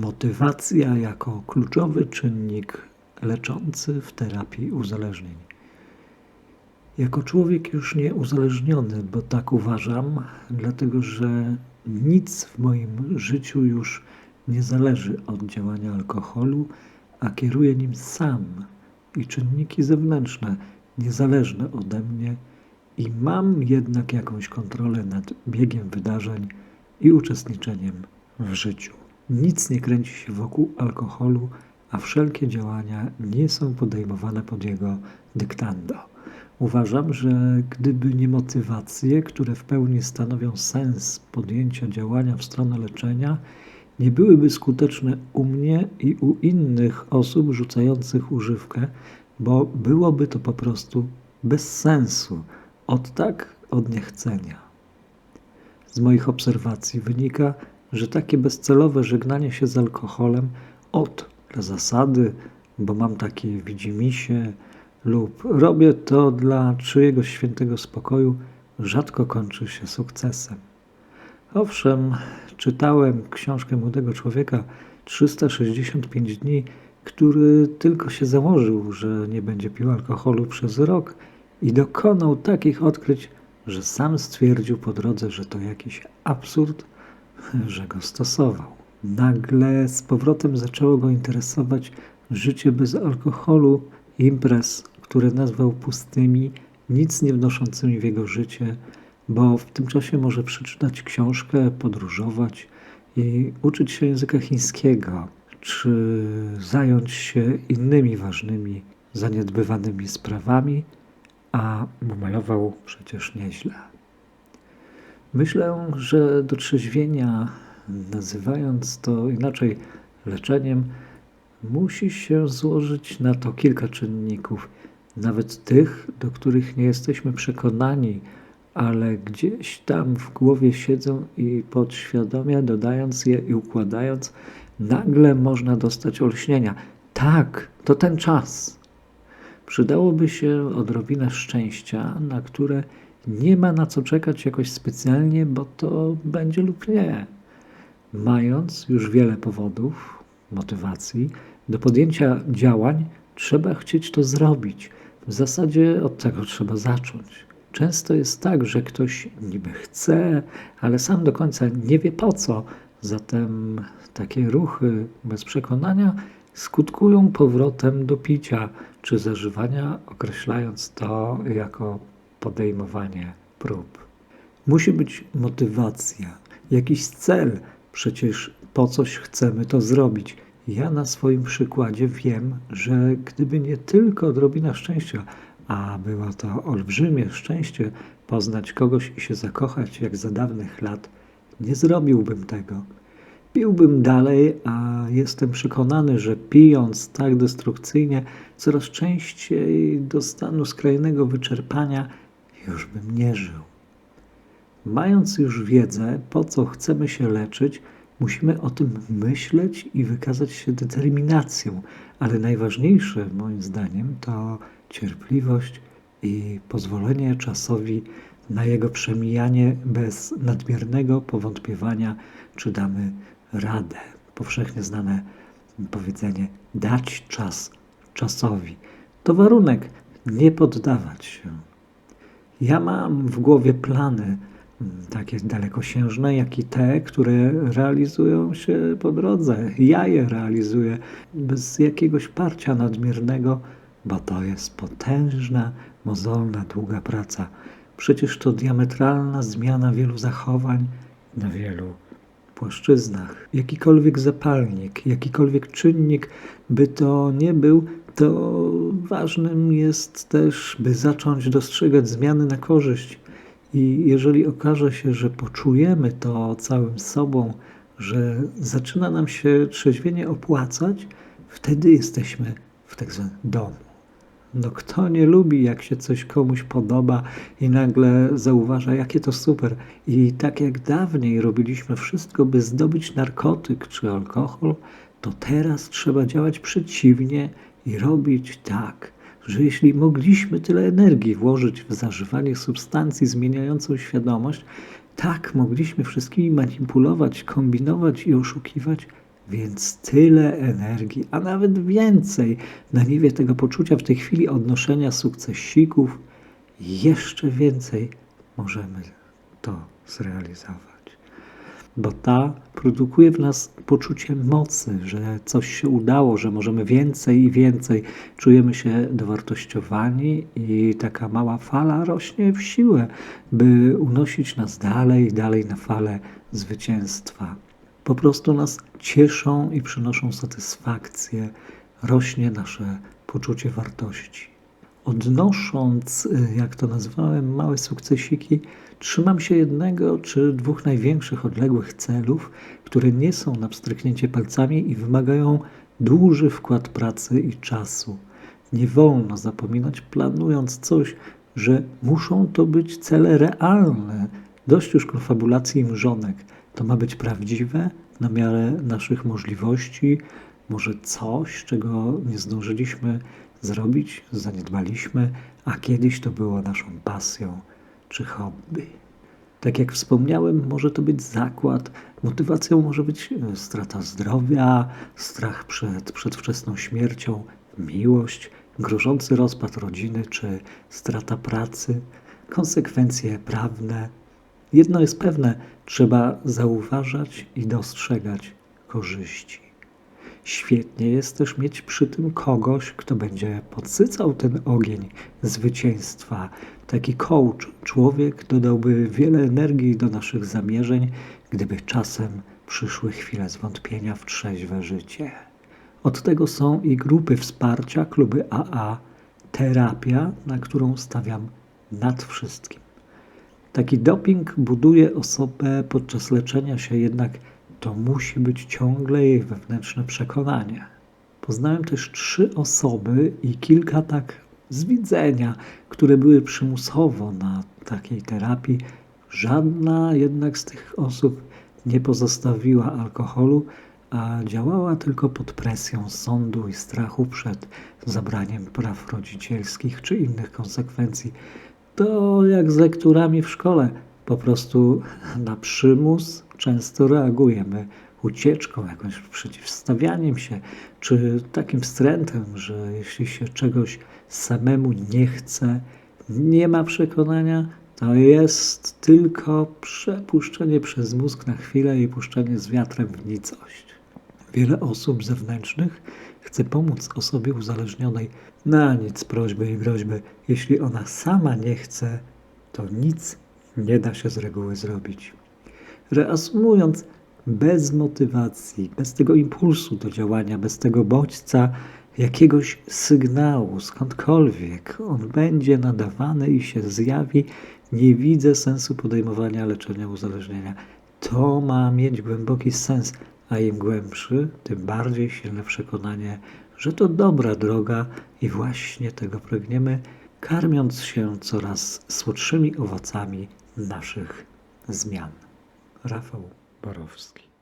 Motywacja jako kluczowy czynnik leczący w terapii uzależnień. Jako człowiek już nie uzależniony, bo tak uważam, dlatego że nic w moim życiu już nie zależy od działania alkoholu, a kieruje nim sam i czynniki zewnętrzne, niezależne ode mnie, i mam jednak jakąś kontrolę nad biegiem wydarzeń i uczestniczeniem w życiu. Nic nie kręci się wokół alkoholu, a wszelkie działania nie są podejmowane pod jego dyktando. Uważam, że gdyby nie motywacje, które w pełni stanowią sens podjęcia działania w stronę leczenia, nie byłyby skuteczne u mnie i u innych osób rzucających używkę, bo byłoby to po prostu bez sensu, od tak od niechcenia. Z moich obserwacji wynika, że takie bezcelowe żegnanie się z alkoholem od dla zasady, bo mam takie widzimisię lub robię to dla czyjegoś świętego spokoju, rzadko kończy się sukcesem. Owszem, czytałem książkę młodego człowieka 365 dni, który tylko się założył, że nie będzie pił alkoholu przez rok i dokonał takich odkryć, że sam stwierdził po drodze, że to jakiś absurd, że go stosował. Nagle z powrotem zaczęło go interesować życie bez alkoholu, imprez, które nazwał pustymi, nic nie wnoszącymi w jego życie, bo w tym czasie może przeczytać książkę, podróżować i uczyć się języka chińskiego, czy zająć się innymi ważnymi, zaniedbywanymi sprawami, a malował przecież nieźle. Myślę, że do trzeźwienia, nazywając to inaczej leczeniem, musi się złożyć na to kilka czynników, nawet tych, do których nie jesteśmy przekonani, ale gdzieś tam w głowie siedzą i podświadomie dodając je i układając, nagle można dostać olśnienia. Tak, to ten czas. Przydałoby się odrobinę szczęścia, na które nie ma na co czekać jakoś specjalnie, bo to będzie lub nie. Mając już wiele powodów, motywacji do podjęcia działań, trzeba chcieć to zrobić. W zasadzie od tego trzeba zacząć. Często jest tak, że ktoś niby chce, ale sam do końca nie wie po co. Zatem takie ruchy bez przekonania skutkują powrotem do picia czy zażywania, określając to jako podejmowanie prób. Musi być motywacja, jakiś cel, przecież po coś chcemy to zrobić. Ja na swoim przykładzie wiem, że gdyby nie tylko odrobina szczęścia, a było to olbrzymie szczęście poznać kogoś i się zakochać jak za dawnych lat, nie zrobiłbym tego. Piłbym dalej, a jestem przekonany, że pijąc tak destrukcyjnie, coraz częściej do stanu skrajnego wyczerpania już bym nie żył. Mając już wiedzę, po co chcemy się leczyć, musimy o tym myśleć i wykazać się determinacją, ale najważniejsze moim zdaniem to cierpliwość i pozwolenie czasowi na jego przemijanie bez nadmiernego powątpiewania, czy damy radę. Powszechnie znane powiedzenie dać czas czasowi. To warunek nie poddawać się. Ja mam w głowie plany, takie dalekosiężne, jak i te, które realizują się po drodze. Ja je realizuję bez jakiegoś parcia nadmiernego, bo to jest potężna, mozolna, długa praca. Przecież to diametralna zmiana wielu zachowań na wielu płaszczyznach. Jakikolwiek zapalnik, jakikolwiek czynnik by to nie był, to ważnym jest też, by zacząć dostrzegać zmiany na korzyść. I jeżeli okaże się, że poczujemy to całym sobą, że zaczyna nam się trzeźwienie opłacać, wtedy jesteśmy w tak zwanym domu. No kto nie lubi, jak się coś komuś podoba i nagle zauważa, jakie to super. I tak jak dawniej robiliśmy wszystko, by zdobyć narkotyk czy alkohol, to teraz trzeba działać przeciwnie i robić tak, że jeśli mogliśmy tyle energii włożyć w zażywanie substancji zmieniającą świadomość, tak mogliśmy wszystkimi manipulować, kombinować i oszukiwać, Więc tyle energii, a nawet więcej na niwie tego poczucia w tej chwili odnoszenia sukcesików, jeszcze więcej możemy to zrealizować. Bo ta produkuje w nas poczucie mocy, że coś się udało, że możemy więcej i więcej. Czujemy się dowartościowani i taka mała fala rośnie w siłę, by unosić nas dalej i dalej na falę zwycięstwa. Po prostu nas cieszą i przynoszą satysfakcję, rośnie nasze poczucie wartości. Odnosząc, y, jak to nazwałem, małe sukcesiki, trzymam się jednego czy dwóch największych odległych celów, które nie są na pstryknięcie palcami i wymagają duży wkład pracy i czasu. Nie wolno zapominać, planując coś, że muszą to być cele realne. Dość już konfabulacji i mrzonek. To ma być prawdziwe, na miarę naszych możliwości, może coś, czego nie zdążyliśmy zrobić, zaniedbaliśmy, a kiedyś to było naszą pasją czy hobby. Tak jak wspomniałem, może to być zakład, motywacją może być e, strata zdrowia, strach przed przedwczesną śmiercią, miłość, grożący rozpad rodziny czy strata pracy, konsekwencje prawne. Jedno jest pewne, trzeba zauważać i dostrzegać korzyści. Świetnie jest też mieć przy tym kogoś, kto będzie podsycał ten ogień zwycięstwa. Taki coach, człowiek dodałby wiele energii do naszych zamierzeń, gdyby czasem przyszły chwile zwątpienia w trzeźwe życie. Od tego są i grupy wsparcia, kluby AA, terapia, na którą stawiam nad wszystkim. Taki doping buduje osobę podczas leczenia się, jednak to musi być ciągle jej wewnętrzne przekonanie. Poznałem też trzy osoby i kilka tak z widzenia, które były przymusowo na takiej terapii. Żadna jednak z tych osób nie pozostawiła alkoholu, a działała tylko pod presją sądu i strachu przed zabraniem praw rodzicielskich czy innych konsekwencji. To jak z lekturami w szkole. Po prostu na przymus często reagujemy ucieczką, jakimś przeciwstawianiem się, czy takim wstrętem, że jeśli się czegoś samemu nie chce, nie ma przekonania, to jest tylko przepuszczenie przez mózg na chwilę i puszczenie z wiatrem w nicość. Wiele osób zewnętrznych chce pomóc osobie uzależnionej na nic prośby i groźby. Jeśli ona sama nie chce, to nic nie da się z reguły zrobić. Reasumując, bez motywacji, bez tego impulsu do działania, bez tego bodźca, jakiegoś sygnału skądkolwiek on będzie nadawany i się zjawi, nie widzę sensu podejmowania leczenia uzależnienia. To ma mieć głęboki sens, a im głębszy, tym bardziej silne przekonanie, że to dobra droga i właśnie tego pragniemy, karmiąc się coraz słodszymi owocami naszych zmian. Rafał Borowski.